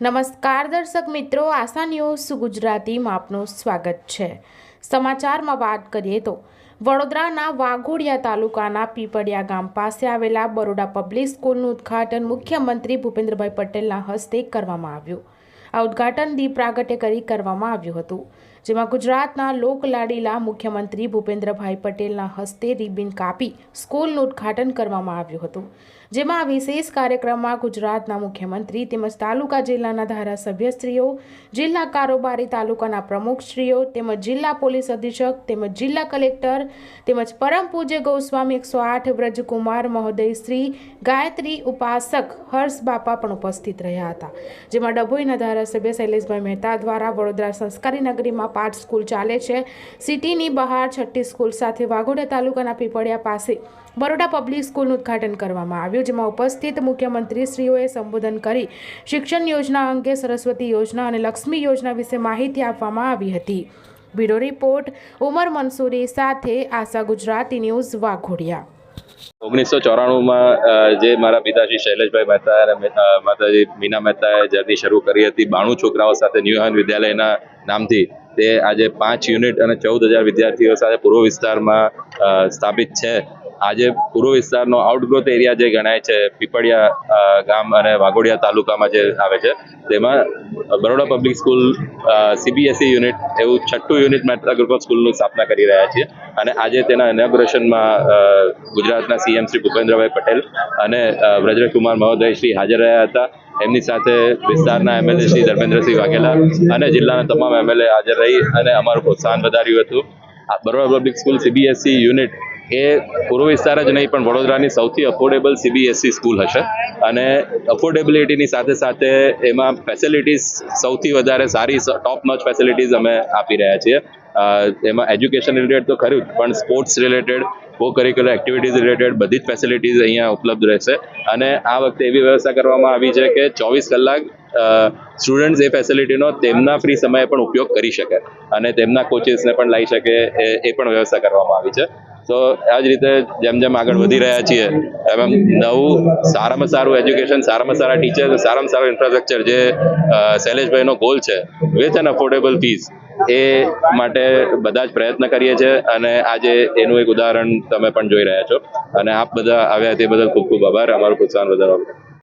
નમસ્કાર દર્શક મિત્રો, આશા ન્યૂઝ ગુજરાતીમાં આપનું સ્વાગત છે. સમાચારમાં વાત કરીએ તો, વડોદરાના વાઘોડિયા તાલુકાના પીપળિયા ગામ પાસે આવેલા બરોડા પબ્લિક સ્કૂલનું ઉદ્ઘાટન મુખ્યમંત્રી ભૂપેન્દ્રભાઈ પટેલના હસ્તે કરવામાં આવ્યું. આ ઉદ્ઘાટન દીપ પ્રાગટ્ય કરી કરવામાં આવ્યું હતું. જેમાં ગુજરાતના લોકલાડીલા મુખ્યમંત્રી ભૂપેન્દ્રભાઈ પટેલના હસ્તે રિબિન કાપી સ્કૂલનું ઉદ્ઘાટન કરવામાં આવ્યું હતું. જેમાં આ વિશેષ કાર્યક્રમમાં ગુજરાતના મુખ્યમંત્રી તેમજ તાલુકા જિલ્લાના ધારાસભ્યશ્રીઓ જિલ્લા કારોબારી તાલુકાના પ્રમુખશ્રીઓ તેમજ જિલ્લા પોલીસ અધિક્ષક તેમજ જિલ્લા કલેક્ટર તેમજ પરમ પૂજ્ય ગૌસ્વામી એકસો આઠ વ્રજકુમાર મહોદય શ્રી ગાયત્રી ઉપાસક હર્ષ બાપા પણ ઉપસ્થિત રહ્યા હતા. જેમાં ડભોઈના ધારાસભ્ય શૈલેષભાઈ મહેતા દ્વારા વડોદરા સંસ્કારી નગરીમાં પાઠ સ્કૂલ ચાલે છે. સિટીની બહાર છઠ્ઠી સ્કૂલ સાથે વાઘોડા તાલુકાના પીપળિયા પાસે બરોડા પબ્લિક સ્કૂલનું ઉદ્ઘાટન કરવામાં આવ્યું, જેમાં ઉપસ્થિત મુખ્યમંત્રીશ્રીઓએ સંબોધન કરી શિક્ષણ યોજના અંગે સરસ્વતી યોજના અને લક્ષ્મી યોજના વિશે માહિતી આપવામાં આવી હતી. બ્યુરો રિપોર્ટ, ઉમર મંસૂરી સાથે આશા ગુજરાતી ન્યૂઝ વાઘોડિયા. ઓગણીસો ચોરાણુંમાં જે મારા પિતાશ્રી શૈલેષભાઈ મહેતા અને માતાજી મીના મહેતાએ જર્ની શરૂ કરી હતી. બાણું છોકરાઓ સાથે ન્યૂ વિદ્યાલયના નામથી તે આજે પાંચ યુનિટ અને ચૌદ હજાર વિદ્યાર્થીઓ સાથે પૂર્વ વિસ્તારમાં સ્થાપિત છે. આજે પૂર્વ વિસ્તારનો આઉટગ્રોથ એરિયા જે ગણાય છે, પીપળિયા ગામ અને વાઘોડિયા તાલુકામાં જે આવે છે, તેમાં Baroda public school CBSE unit એવું છઠ્ઠું યુનિટ મેટ્રા ગ્રુપ ઓફ સ્કૂલની સ્થાપના કરી રહ્યા છીએ. અને આજે તેના ઇનોગ્રેશનમાં ગુજરાતના સીએમ શ્રી ભૂપેન્દ્રભાઈ પટેલ અને વ્રજકુમાર મહોદય શ્રી હાજર રહ્યા હતા. એમની સાથે વિસ્તારના એમએલએ શ્રી ધર્મેન્દ્રસિંહ વાઘેલા અને જિલ્લાના તમામ એમએલએ હાજર રહી અને અમારું પ્રોત્સાહન વધાર્યું હતું. આ Baroda public school CBSE unit એ પૂર્વ વિસ્તાર જ નહીં, પણ વડોદરાની સૌથી અફોર્ડેબલ સીબીએસઈ સ્કૂલ હશે. અને અફોર્ડેબિલિટીની સાથે સાથે એમાં ફેસિલિટીઝ સૌથી વધારે સારી ટોપ નોચ ફેસિલિટીઝ અમે આપી રહ્યા છીએ. એમાં એજ્યુકેશન રિલેટેડ તો ખરું જ, પણ sports related co curricular activities related બધી જ ફેસિલિટીઝ અહીંયા ઉપલબ્ધ રહેશે. અને આ વખતે એવી વ્યવસ્થા કરવામાં આવી છે કે ચોવીસ કલાક સ્ટુડન્ટ્સ એ ફેસિલિટીનો તેમના ફ્રી સમયે પણ ઉપયોગ કરી શકે. અને તેમના કોચિસને પણ લઈ શકે એ પણ વ્યવસ્થા કરવામાં આવી છે. તો આ જ રીતે જેમ જેમ આગળ વધી રહ્યા છીએ, એમ એમ નવું સારામાં સારું એજ્યુકેશન સારામાં સારા ટીચર સારામાં સારું ઇન્ફ્રાસ્ટ્રક્ચર જે શૈલેષભાઈનો ગોલ છે વિથ એન અફોર્ડેબલ ફીસ એ માટે બધા જ પ્રયત્ન કરીએ છીએ અને આજે એનું એક ઉદાહરણ તમે પણ જોઈ રહ્યા છો અને આપ બધા આવ્યા તે બદલ ખૂબ ખૂબ આભાર અમારું પ્રોત્સાહન વધારવા.